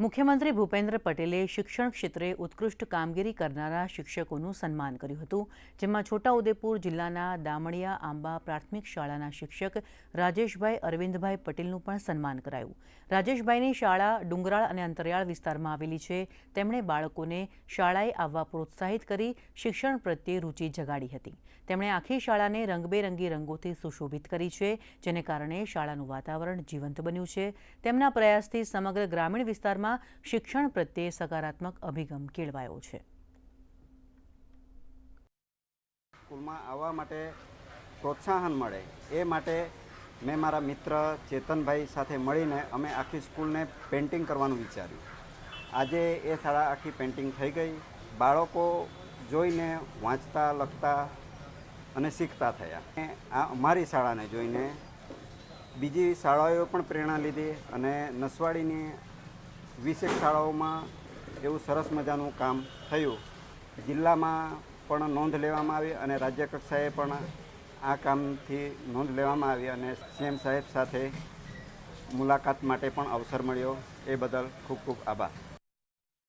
મુખ્યમંત્રી ભૂપેન્દ્ર પટેલે શિક્ષણ ક્ષેત્રે ઉત્કૃષ્ટ કામગીરી કરનારા શિક્ષકોનું સન્માન કર્યું હતું, જેમાં છોટાઉદેપુર જિલ્લાના દામડિયા આંબા પ્રાથમિક શાળાના શિક્ષક રાજેશભાઈ અરવિંદભાઈ પટેલનું પણ સન્માન કરાયું. રાજેશભાઈની શાળા ડુંગરાળ અને અંતરિયાળ વિસ્તારમાં આવેલી છે. તેમણે બાળકોને શાળાએ આવવા પ્રોત્સાહિત કરી શિક્ષણ પ્રત્યે રૂચિ જગાડી હતી. તેમણે આખી શાળાને રંગબેરંગી રંગોથી સુશોભિત કરી છે, જેને કારણે શાળાનું વાતાવરણ જીવંત બન્યું છે. તેમના પ્રયાસથી સમગ્ર ગ્રામીણ વિસ્તારમાં શિક્ષણ પ્રત્યે સકારાત્મક અભિગમ કેળવાયો છે. સ્કૂલમાં આવવા માટે પ્રોત્સાહન મળે, એ માટે મેં મારા મિત્ર ચેતનભાઈ સાથે મળીને અમે આખી સ્કૂલને પેઇન્ટિંગ કરવાનું વિચાર્યું. આજે એ શાળા આખી પેઇન્ટિંગ થઈ ગઈ. બાળકો જોઈને વાંચતા, લખતા અને શીખતા થયા. અને આ અમારી શાળાને જોઈને બીજી શાળાઓએ પણ પ્રેરણા લીધી અને નસવાડીની વીસેક શાળાઓમાં એવું સરસ મજાનું કામ થયું. જિલ્લામાં પણ નોંધ લેવામાં આવી અને રાજ્ય કક્ષાએ પણ આ કામથી નોંધ લેવામાં આવી અને સીએમ સાહેબ સાથે મુલાકાત માટે પણ અવસર મળ્યો. એ બદલ ખૂબ ખૂબ આભાર.